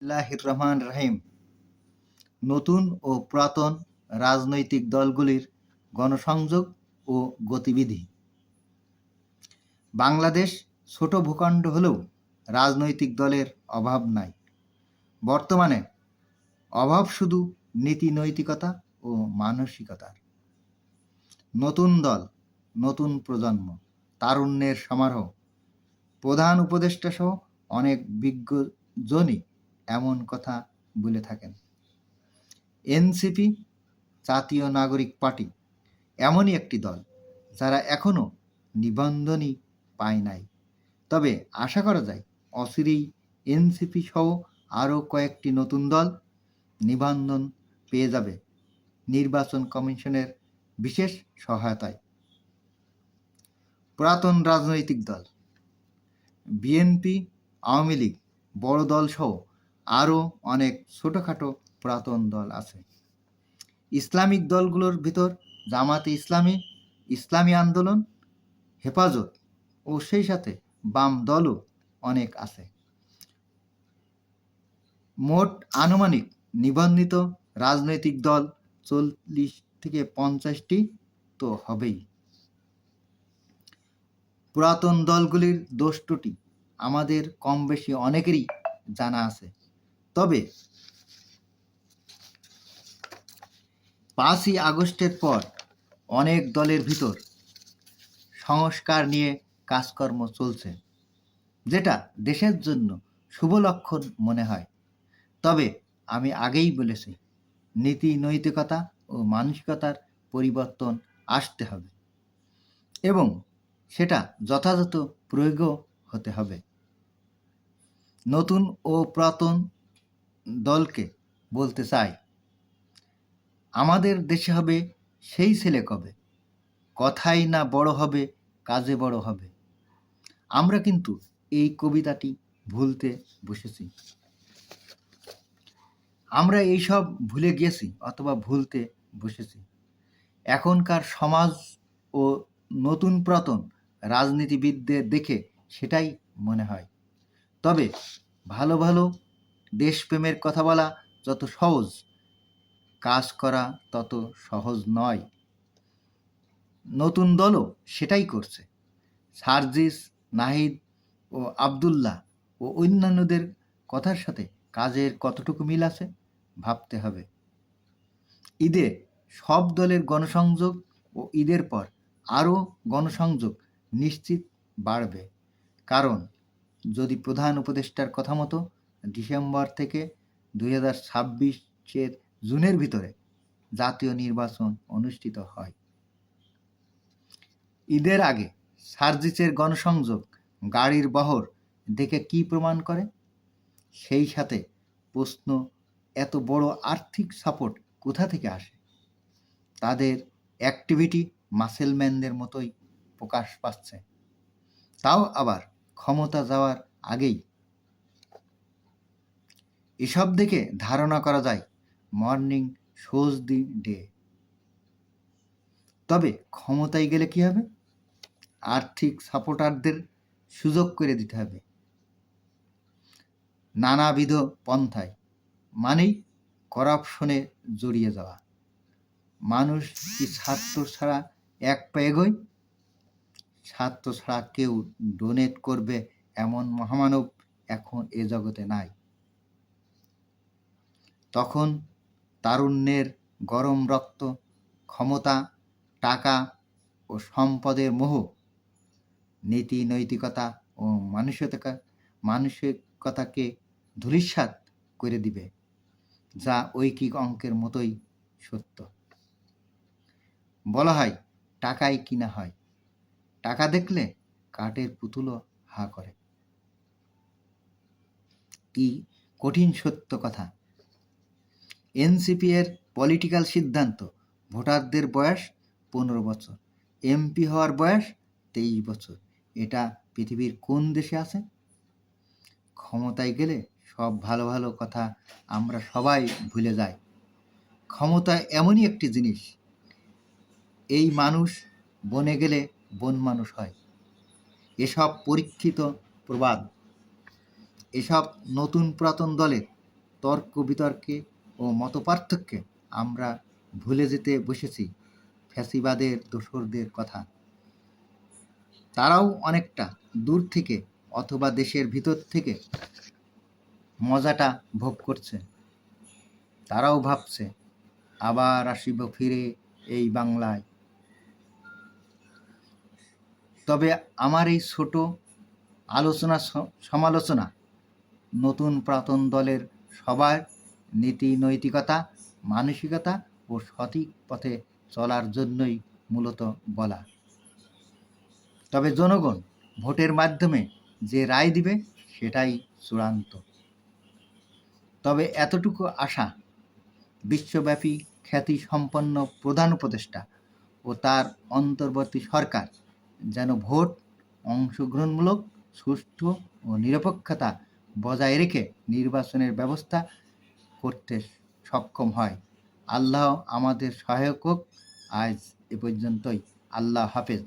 বিসমিল্লাহির রহমান রাহিম নতুন ও পুরাতন রাজনৈতিক দলগুলির গণসংযোগ ও গতিবিধি। বাংলাদেশ ছোট ভূখণ্ড হলেও রাজনৈতিক দলের অভাব নাই। বর্তমানে অভাব শুধু নীতি নৈতিকতা ও মানসিকতার। নতুন দল, নতুন প্রজন্ম, তারুণ্যের সমারোহ, প্রধান উপদেষ্টা সহ অনেক বিজ্ঞজনই এমন কথা বলে থাকেন। এনসিপি, জাতীয় নাগরিক পার্টি এমনই একটি দল যারা এখনও নিবন্ধনই পায় নাই। তবে আশা করা যায় অচিরেই এনসিপি সহ আরও কয়েকটি নতুন দল নিবন্ধন পেয়ে যাবে নির্বাচন কমিশনের বিশেষ সহায়তায়। পুরাতন রাজনৈতিক দল, বিএনপি, আওয়ামী লীগ, বড় দল সহ আরও অনেক ছোটোখাটো পুরাতন দল আছে। ইসলামিক দলগুলোর ভিতর জামাতে ইসলামী ইসলামী আন্দোলন, হেফাজত ও সেই সাথে বাম দলও অনেক আছে। মোট আনুমানিক নিবন্ধিত রাজনৈতিক দল চল্লিশ থেকে পঞ্চাশটি তো হবেই। পুরাতন দলগুলির দোষ ত্রুটি আমাদের কম বেশি অনেকেরই জানা আছে। তবে পাঁচই আগস্টের পর অনেক দলের ভিতর সংস্কার নিয়ে কাজকর্ম চলছে, যেটা দেশের জন্য শুভ লক্ষণ মনে হয়। তবে আমি আগেই বলেছি, নীতি নৈতিকতা ও মানসিকতার পরিবর্তন আসতে হবে এবং সেটা যথাযথ প্রয়োগও হতে হবে। নতুন ও পুরাতন দলকে বলতে চাই। আমাদের দেশে হবে সেই ছেলে কবে? কথাই না বড় হবে, কাজে বড় হবে। আমরা কিন্তু এই কবিতাটি ভুলতে বসেছি। আমরা এইসব ভুলে গিয়েছি অথবা ভুলতে বসেছি। এখনকার সমাজ ও নতুন পুরাতন রাজনীতিবিদদের দেখে সেটাই মনে হয়। তবে ভালো ভালো দেশপ্রেমের কথা বলা যত সহজ, কাজ করা তত সহজ নয়। নতুন দলও সেটাই করছে। সার্জিস, নাহিদ ও আবদুল্লাহ ও অন্যান্যদের কথার সাথে কাজের কতটুকু মিল আছে ভাবতে হবে। ঈদে সব দলের গণসংযোগ ও ঈদের পর আরও গণসংযোগ নিশ্চিত বাড়বে। কারণ যদি প্রধান উপদেষ্টার কথা মতো ডিসেম্বর থেকে দুই হাজার ছাব্বিশের জুনের ভিতরে জাতীয় নির্বাচন অনুষ্ঠিত হয়। ঈদের আগে সার্জিসের গণসংযোগ, গাড়ির বহর দেখে কি প্রমাণ করে? সেই সাথে প্রশ্ন, এত বড় আর্থিক সাপোর্ট কোথা থেকে আসে? তাদের অ্যাক্টিভিটি মাসেলম্যানদের মতোই প্রকাশ পাচ্ছে। তাও আবার ক্ষমতা যাওয়ার আগেই এসব দেখে ধারণা করা যায়, মর্নিং শোজ দি ডে। তবে ক্ষমতায় গেলে কি হবে? আর্থিক সাপোর্টারদের সুযোগ করে দিতে হবে। নানাবিধ পন্থায়, মানেই করাপশনে জড়িয়ে যাওয়া। মানুষ কি ছাত্র ছাড়া এক পা এগোয়? ছাত্র ছাড়া কেউ ডোনেট করবে এমন মহামানব এখন এ জগতে নাই। তখন তারুণ্যের গরম রক্ত, ক্ষমতা, টাকা ও সম্পদের মোহ, নীতি, নৈতিকতা ও মানসিকতা, মানসিকতাকে ধূলিসাৎ করে দিবে, যা ঐকিক অঙ্কের মতোই সত্য। বলা হয়, টাকাই কিনা হয়? টাকা দেখলে কাঠের পুতুলও হা করে। কি কঠিন সত্য কথা। এনসিপি এর পলিটিক্যাল সিদ্ধান্ত, ভোটারদের বয়স পনেরো বছর, এমপি হওয়ার বয়স তেইশ বছর। এটা পৃথিবীর কোন দেশে আছে? ক্ষমতায় গেলে সব ভালো ভালো কথা আমরা সবাই ভুলে যাই। ক্ষমতা এমনই একটি জিনিস, এই মানুষ বনে গেলে বন মানুষ হয়। এসব পরীক্ষিত প্রবাদ, এসব নতুন পুরাতন দলের তর্ক বিতর্কে ও মতপার্থক্যে আমরা ভুলে যেতে বসেছি ফ্যাসিবাদের দোসরদের কথা। তারাও অনেকটা দূর থেকে অথবা দেশের ভিতর থেকে মজাটা ভোগ করছে। তারাও ভাবছে, আবার আসিব ফিরে এই বাংলায়। তবে আমার এই ছোট আলোচনা সমালোচনা নতুন প্রাতন দলের সবার নীতি নৈতিকতা, মানসিকতা ও সঠিক পথে চলার জন্যই মূলত বলা। তবে জনগণ ভোটের মাধ্যমে যে রায় দিবে সেটাই চূড়ান্ত। তবে এতটুকু আশা, বিশ্বব্যাপী খ্যাতি সম্পন্ন প্রধান উপদেষ্টা ও তার অন্তর্বর্তী সরকার যেন ভোট অংশগ্রহণমূলক, সুষ্ঠু ও নিরপেক্ষতা বজায় রেখে নির্বাচনের ব্যবস্থা করতে সক্ষম হয়। আল্লাহ আমাদের সহায়ক হোক। আজ এ পর্যন্তই। আল্লাহ হাফেজ।